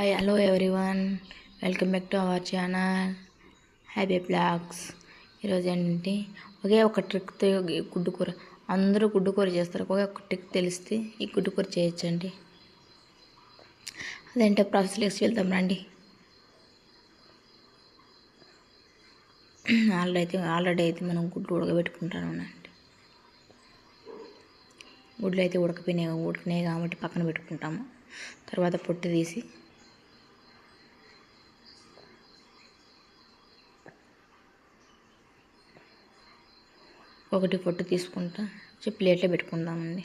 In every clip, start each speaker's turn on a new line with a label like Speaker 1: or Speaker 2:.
Speaker 1: Hi hello everyone welcome back to our channel happy blogs ఈరోజు ఏంటి? ఒకే ఒక ట్రిక్తో గుడ్డు కూర. అందరూ గుడ్డు కూర చేస్తారు. ఒకే ఒక ట్రిక్ తెలిస్తే ఈ గుడ్డు కూర చేయొచ్చండి. అదేంటే ప్రాసెస్లోకి వెళ్తాం రండి. ఆల్రెడీ అయితే ఆల్రెడీ అయితే మనం గుడ్లు ఉడకబెట్టుకుంటాను అండి గుడ్లు అయితే ఉడకపోయినాయి ఉడికినాయి కాబట్టి పక్కన పెట్టుకుంటాము. తర్వాత పొట్టు తీసి ఒకటి పొట్టు తీసుకుంటా ప్లేట్లో పెట్టుకుందామండి.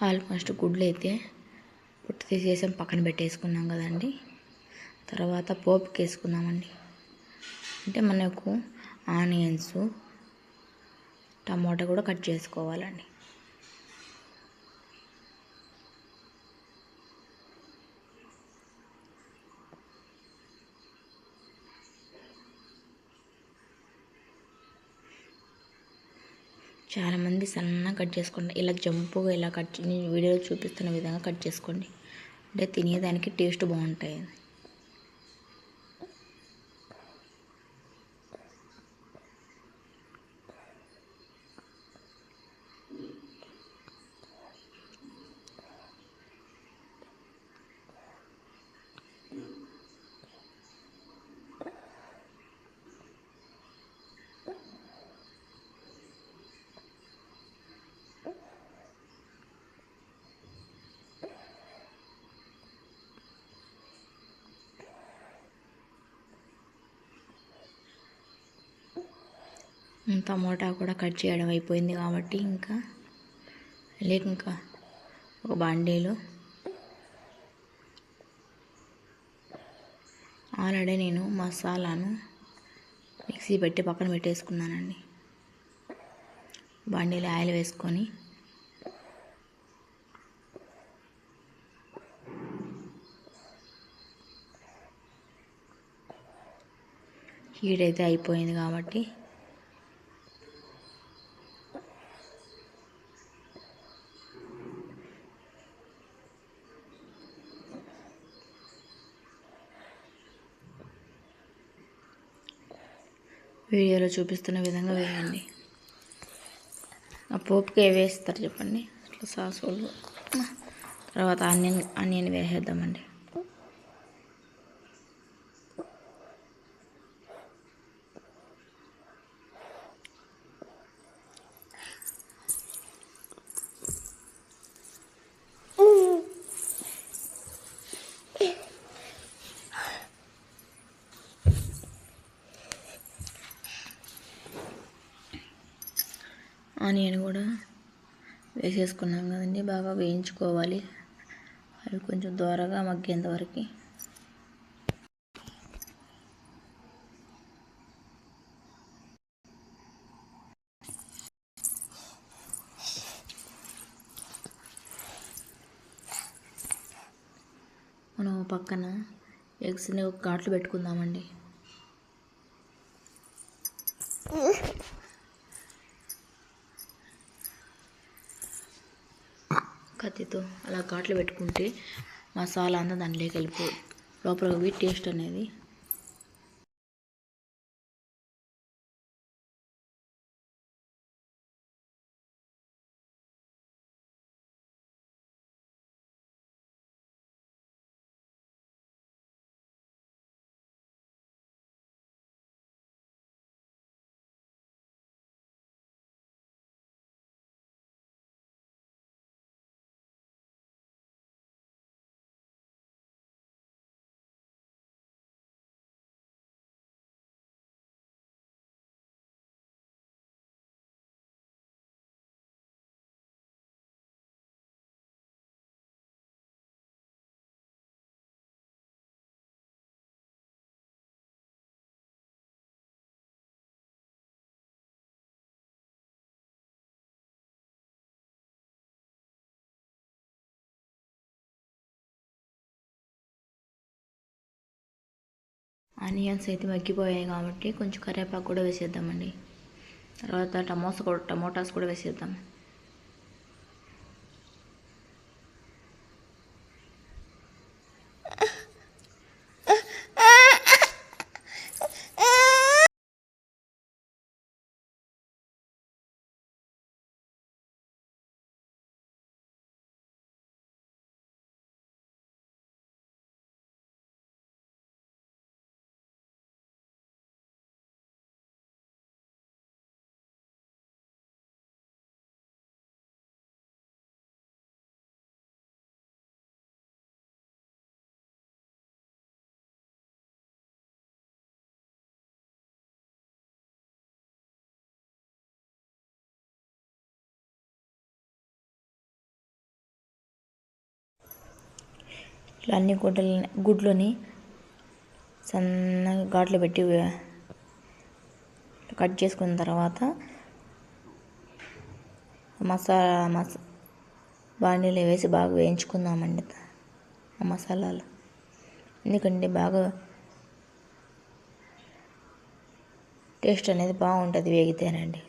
Speaker 1: ఆల్మోస్ట్ గుడ్లు అయితే పుట్టు తీసేసాం. పక్కన పెట్టేసుకున్నాం కదండి. తర్వాత పోపుకి వేసుకున్నామండి అంటే మనకు ఆనియన్స్ టమాటా కూడా కట్ చేసుకోవాలండి. చాలామంది సన్నగా కట్ చేసుకోండి ఇలా జంపుగా ఇలా కట్ నేను వీడియోలో చూపిస్తున్న విధంగా కట్ చేసుకోండి. అంటే తినేదానికి టేస్ట్ బాగుంటాయి. టమోటా కూడా కట్ చేయడం అయిపోయింది కాబట్టి ఇంకా లేక ఇంకా ఒక బాండీలో. ఆల్రెడీ నేను మసాలాను మిక్సీ పెట్టి పక్కన పెట్టేసుకున్నానండి. బాండీలో ఆయిల్ వేసుకొని హీట్ అయితే అయిపోయింది కాబట్టి వీడియోలో చూపిస్తున్న విధంగా వేయండి. ఆ పోపుకి వేస్తారు చెప్పండి. అట్లా సాసులు తర్వాత ఆనియన్ ఆనియన్ వేసేద్దామండి. ఆనియన్ కూడా వేసేసుకున్నాం కదండి. బాగా వేయించుకోవాలి. అవి కొంచెం దూరగా మగ్గేంత వరకు. మనం పక్కన ఎగ్స్ని ఒక ఘాట్లు పెట్టుకుందామండి. కత్తితో అలా ఘాట్లు పెట్టుకుంటే మసాలా అంతా దాంట్లోకి వెళ్ళిపో లోపల టేస్ట్ అనేది ఆనియన్స్ అయితే మగ్గిపోయాయి కాబట్టి కొంచెం కరివేపాకు కూడా వేసేద్దామండి. తర్వాత టమోస్ కూడా టమోటాస్ కూడా వేసేద్దాం. ఇట్లా అన్ని గుడ్డలు గుడ్లని సన్నగా ఘాట్లు పెట్టి కట్ చేసుకున్న తర్వాత మసాలా మస బాండీలో వేసి బాగా వేయించుకుందామండి. ఆ మసాలాలు ఎందుకంటే బాగా టేస్ట్ అనేది బాగుంటుంది వేగితేనండి.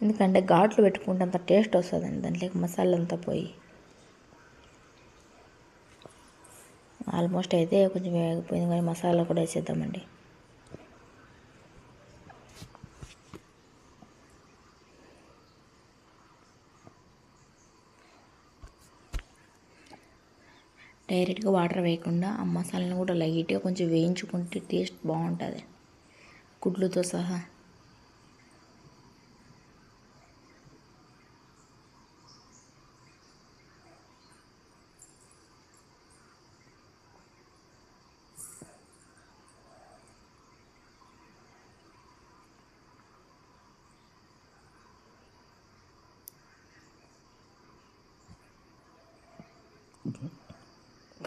Speaker 1: ఎందుకంటే ఘాట్లు పెట్టుకుంటే అంత టేస్ట్ వస్తుందండి. దాంట్లోకి మసాలా అంతా పోయి ఆల్మోస్ట్ అయితే కొంచెం వేగిపోయింది. కానీ మసాలా కూడా వేసేద్దామండి. డైరెక్ట్గా వాటర్ వేయకుండా ఆ మసాలాను కూడా లైట్గా కొంచెం వేయించుకుంటే టేస్ట్ బాగుంటుంది. గుడ్లతో సహా.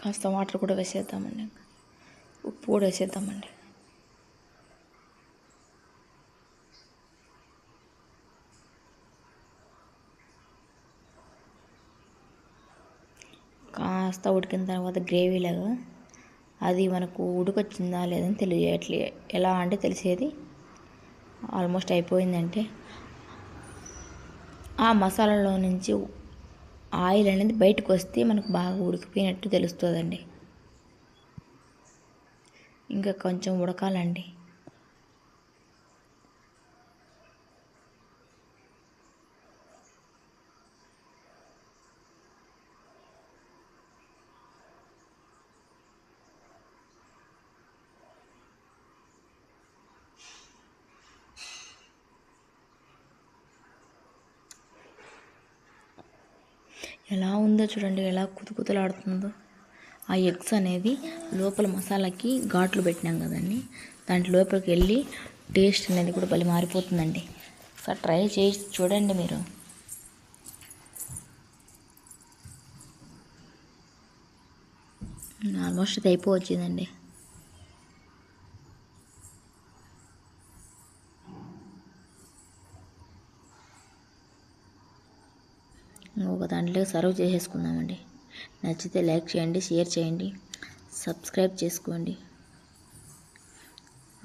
Speaker 1: కాస్త వాటర్ కూడా వేసేద్దామండి. ఉప్పు కూడా వేసేద్దామండి. కాస్త ఉడికిన తర్వాత గ్రేవీలాగా అది మనకు ఉడికొచ్చిందా లేదని తెలియట్లే. ఎలా అంటే తెలిసేది ఆల్మోస్ట్ అయిపోయిందంటే ఆ మసాలాలో నుంచి ఆయిల్ అనేది బయటకు వస్తే మనకు బాగా ఉడికిపోయినట్టు తెలుస్తుందండి. ఇంకా కొంచెం ఉడకాలండి. ఎలా ఉందో చూడండి ఎలా కుతుకుతలాడుతుందో ఆ ఎగ్స్ అనేది లోపల మసాలాకి ఘాట్లు పెట్టినాం కదండి. దాంట్లో లోపలికి వెళ్ళి టేస్ట్ అనేది కూడా భలే మారిపోతుందండి. ఒకసారి ట్రై చేసి చూడండి మీరు. ఆల్మోస్ట్ అది అయిపోవచ్చిందండి. ఒక సర్వ్ చేసేసుకుందామండి. నచ్చితే లైక్ చేయండి షేర్ చేయండి సబ్స్క్రైబ్ చేసుకోండి.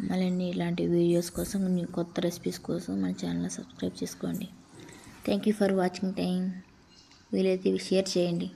Speaker 1: మళ్ళీ ఇలాంటి వీడియోస్ కోసం కొత్త రెసిపీస్ కోసం మన ఛానల్ సబ్స్క్రైబ్ చేసుకోండి. Thank you for watching time వీలైతే షేర్ చేయండి.